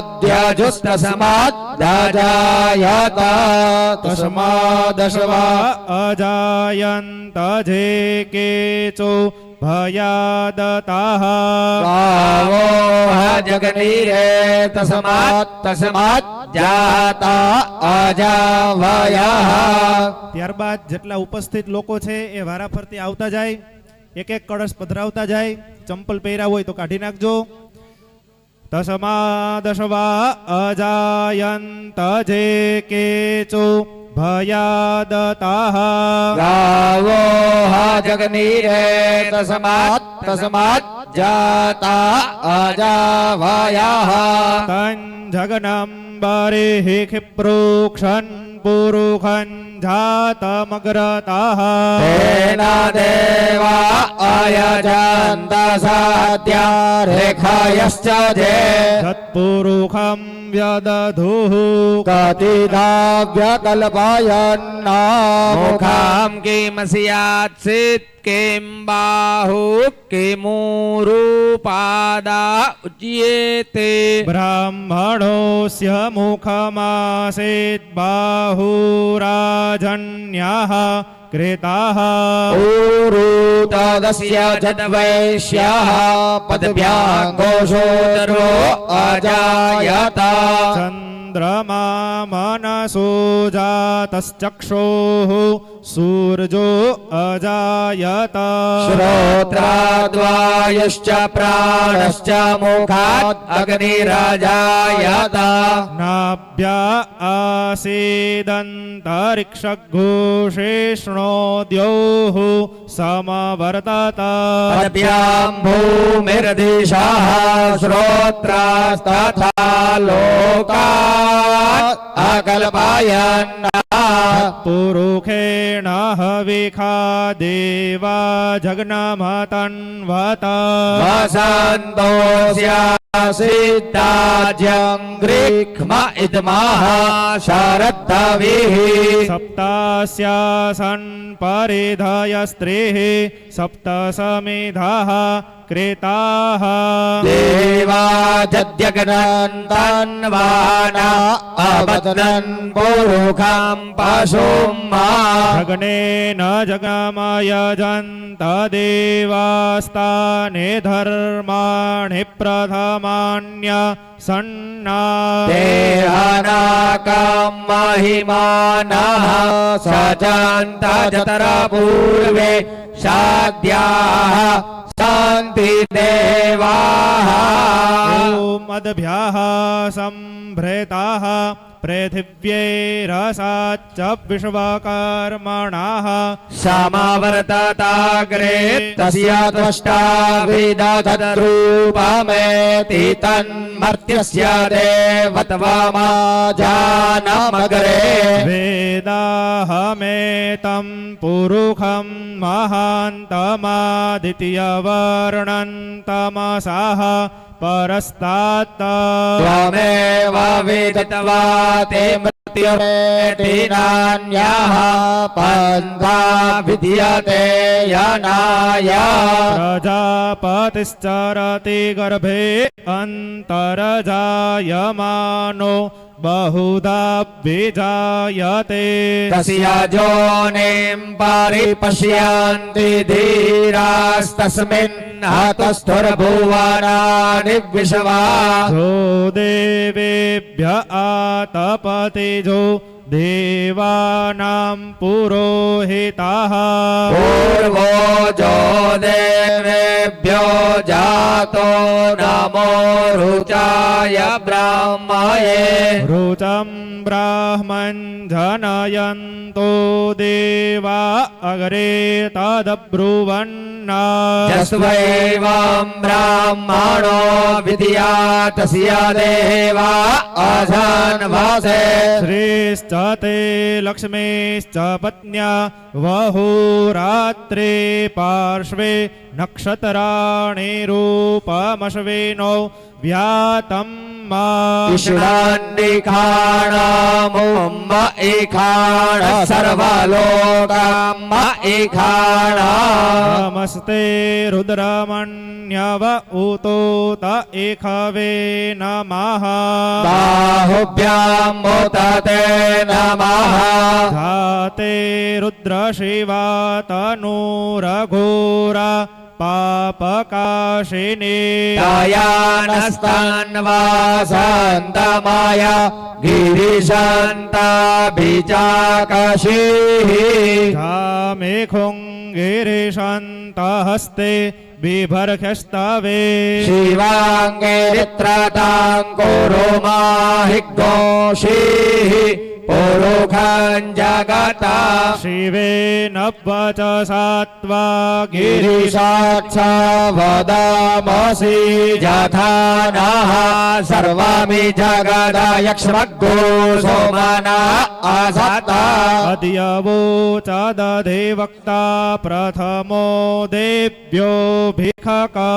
तस्माद्याजुस्तस्माद्याजायत तस्मादशवा अजायन्त जे केचो भयादताः गावो जगनीरे तस्मात् तस्मात् जाता अजावयः ત્યારબાદ જેટલા ઉપસ્થિત લોકો છે એ વારા ફરતી આવતા જાય એક એક કળશ પધરાવતા જાય ચંપલ પહેર્યા હોય તો કાઢી નાખજો दशमादशवा अजायन्त जे केचु भयादताः। गावो हा जगनीरे तस्मात् तस्मात् जाता अजाभयाः। तञ्जगनम् बरेः क्षिप्रोक्षन् पुरुखं जातमग्रतः तेन देवा अयजन्त सत्या रेखायश्च जे। पुरुखं व्यदधुः। कतिधा व्यकल्पयन्ना मुखां किं स्यात्सीत् किं बाहु किमुरूपादा उच्येते ब्राह्मणोऽस्य मुखमासीत् बाहूराजन्यः। कृताः अजाता जद्वैश्यः पदव्याङ्गोषोदरो अजायत चन्द्रमा मनसो जातश्चक्षोः सूर्यो अजायत। श्रोत्राद्वायुश्च प्राणश्च मुखात् अग्निरजायत। नाभ्या आसीदन्तरिक्षघोषेष्णोद्योः समवर्तत। भूमिर्दिशः श्रोत्रास्तथा लोकात् अकल्पयन्नः पुरुषेण हविखा देवा जग्नमतन्वत वसन्तोऽस्यासिद्धाज्यङ्घ्रिक्म इदमः शरद्धविः। सप्तास्यासन् परिधयस्त्रिः सप्त समिधः कृताः देवा जद्यग्नन्तन्वाना अवदनन् पुरुखं पशुं मा। जग्नेन जगमयजन्त देवास्तानि धर्माणि प्रथमान्य सन्ना। देहनाकं महिमानः सजन्तजतर पूर्वे शाद्याः सन्ति देवाः। मद्भ्यः सम्भृताः पृथिव्यैरसाच्च विश्वकर्मणः। समवर्तताग्रे तस्य त्वष्टा विदधद्रूपमेति तन्मर्त्यस्य देवत्वमा जानमग्रे। वेदाहमेतं पुरुषं महान्तमादित्यवर्णन्तमसः परस्तात्। त्वमेव विदित्वा ते मृत्युरेटिनान्यः पन्था विद्यते यनाय। प्रजापतिश्चरति गर्भे अन्तर्जायमानो बहुधा विजायते। तस्य जोनिं परिपश्यन्ति धीरास्तस्मिन् हतस्थुर्भुवनानि विश्वा जो देवेभ्य आतपतिजो देवानां पुरोहिताः। पूर्वो जो देवेभ्यो जातो नमो रुचाय ब्राह्मये रुचं ब्राह्मन् जनयन्तो। देवा अग्रे तदब्रुवन्ना। यस्वैवं ब्राह्मणो विद्या तस्य देवा अधन्वसे श्रीश्च ते लक्ष्मीश्च पत्न्या वहुरात्रे पार्श्वे नक्षत्राणि रूपमश्विनो व्यातं मा एखाण सर्वलोकाम्म एखाण नमस्ते रुद्रमण्यव उतोत एखवे नमः। बाहुभ्याम् मुदते नमः। धाते रुद्रशिवा तनूरघोरा पापकाशिनी। दयानस्तन्वासन्तमाय गिरिशान्ताभिजाकशीः। धामेखुं गिरिशान्तहस्ते बिभर्ह्यस्तवे। शिवाङ्गिरित्रताङ्कुरु माहि गोषीः पुरुखम् जगता। शिवेन वचसा त्वा गिरि गिरिसाक्षा वदामसि यथा नः सर्वमि जगद यक्ष्मग्गो सोमना असता अद्यवोचदधे वक्ता प्रथमो देव्यो भिखका